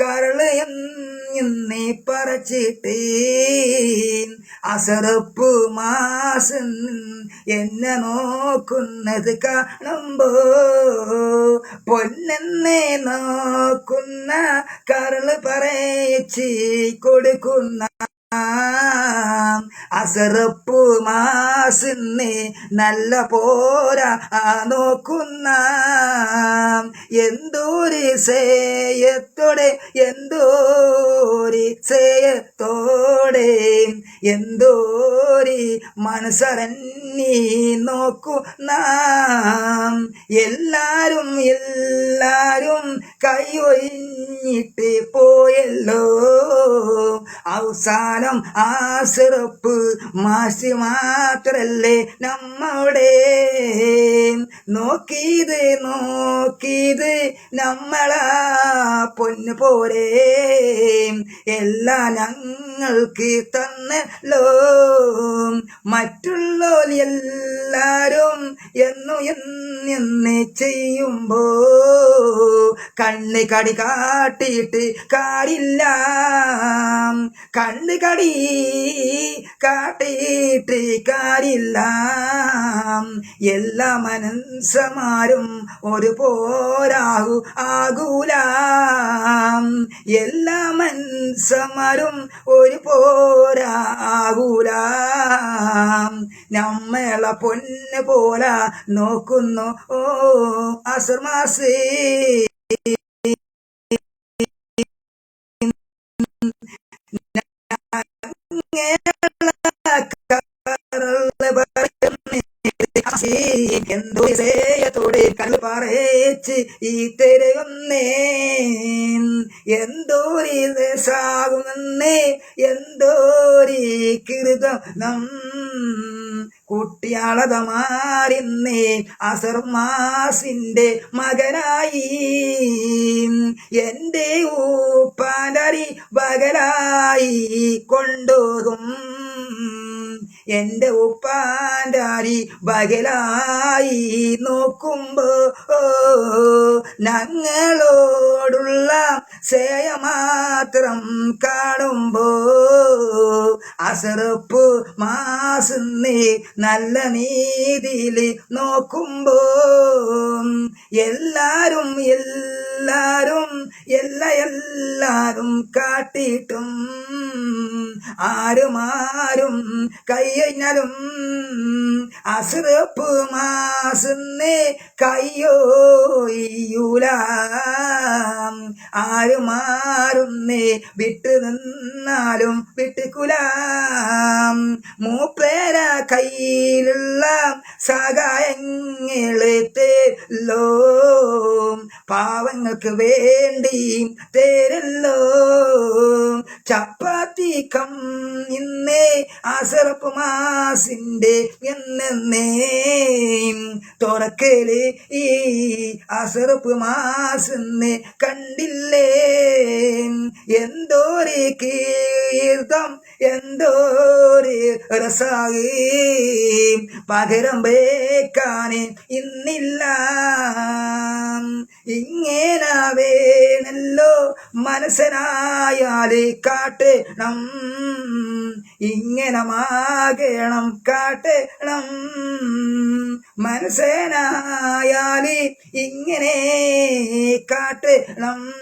കരൾ നിന്നെ പറച്ചിട്ടേ അസറപ്പ് മാസം എന്നെ നോക്കുന്നത് കാണുമ്പോ പൊന്നെന്നെ നോക്കുന്ന കരൾ പറയച്ച് കൊടുക്കുന്ന അസറപ്പു മാസിന്നെ നല്ല പോരാ നോക്കുന്ന. എന്തോരി സേയത്തോടെ എന്തോരി സേയത്തോടെ എന്തോര് മനസ്സറന്നി നോക്കുന്ന എല്ലാരും എല്ലാരും കൈയൊഴിഞ്ഞിട്ട് പോയല്ലോ. അവസാനം ആ സിറപ്പ് മാസി മാത്രല്ലേ നമ്മുടെ. നോക്കിയത് നോക്കിയത് നമ്മളാ പൊന്നു പോരേ എല്ലാം ഞങ്ങൾക്ക് തന്നല്ലോ മറ്റുള്ളോൽ എല്ലാരും എന്നു എന്നെ ചെയ്യുമ്പോ കണ്ണി കടി കാട്ടിയിട്ട് കാരില്ല കണ്ണ് കടി കാട്ടിയിട്ട് കാര്യമില്ല എല്ലാ മനസ്സമാരും ഒരു പോരാകു ആകൂല. എല്ലാ മനസ്സമാരും ഒരു പോരാകൂല. നമ്മളെ പൊന്ന് പോല നോക്കുന്നു ഓ അസർമാസേ. എന്തോ സേയത്തോടെ കണ്ണു പറേച്ച് ഈ തെരയുന്നേ എന്തോരി സാകുന്നേ എന്തോരി കൃതം നം. കുട്ടിയാളതമാറിന്നേ അസർമാസിന്റെ മകനായി. എന്റെ ഊപ്പാലറി ബകലായി കൊണ്ടുപോകും എന്റെ ഉപ്പാന്റെ അരി ബകലായി നോക്കുമ്പോ ഞങ്ങളോടുള്ള സേയ മാത്രം കാണുമ്പോ അസറപ്പ് മാസുന്നേ നല്ല നീതിയിൽ നോക്കുമ്പോ എല്ലാരും എല്ലാരും എല്ലാ എല്ലാരും കാട്ടിയിട്ടും ആരും ആരും കയ്യഞ്ഞാലും അസുറപ്പ് മാസുന്നേ കയ്യോയൂല ആരും ആരുന്നേ വിട്ടു നിന്നാലും വിട്ടുകുല. മൂപ്പേര കയ്യിലുള്ള സഹായങ്ങളെ പാവങ്ങൾക്ക് വേണ്ടി തേരല്ലോ. ചപ്പാത്തി കം ഇന്നേ അസറപ്പ് മാസിന്റെ എന്നേ തുറക്കൽ ഈ അസറപ്പ് മാസെന്ന് കണ്ടില്ലേ. എന്തോരേ കീർത്തം എന്തോര് രസായി പകരം വേക്കാനെ ഇന്നില്ല. ഇങ്ങനെ വേണല്ലോ മനസ്സനായാൽ കാട്ടണം ഇങ്ങനെ മാകണം കാട്ടണം. മനസ്സേനായാലി ഇങ്ങനെ കാട്ടണം.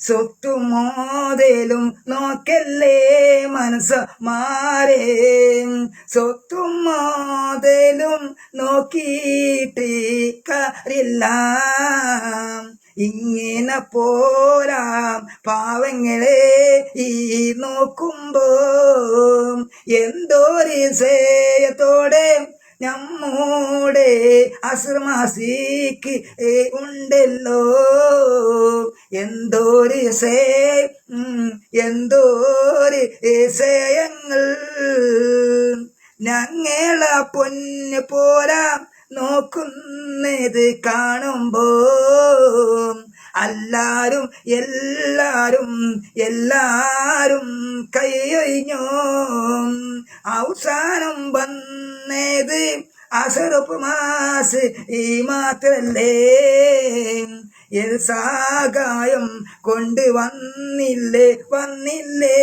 സ്വത്തും മോതലും നോക്കല്ലേ മനസ്സ് മാറെ. സ്വത്തും മോതലും നോക്കിയിട്ട് കാര്യമില്ല ഇങ്ങനെ പോരാം പാവങ്ങളെ ഈ നോക്കുമ്പോ. എന്തോരി സേയത്തോടെ നമ്മുടെ അശ്രമാസിക്ക് ഉണ്ടല്ലോ. എന്തോര് സേ എന്തോര് സേയങ്ങൾ ഞങ്ങളെ പൊന്ന് പോരാ നോക്കുന്നത് കാണുമ്പോ എല്ലാരും എല്ലാരും എല്ലാരും കൈയൊഴിഞ്ഞു അവസാനം വന്നത് അസറുപ്പ് മാസ് ഈ മാത്രല്ലേ? സഹായം കൊണ്ട് വന്നില്ലേ വന്നില്ലേ?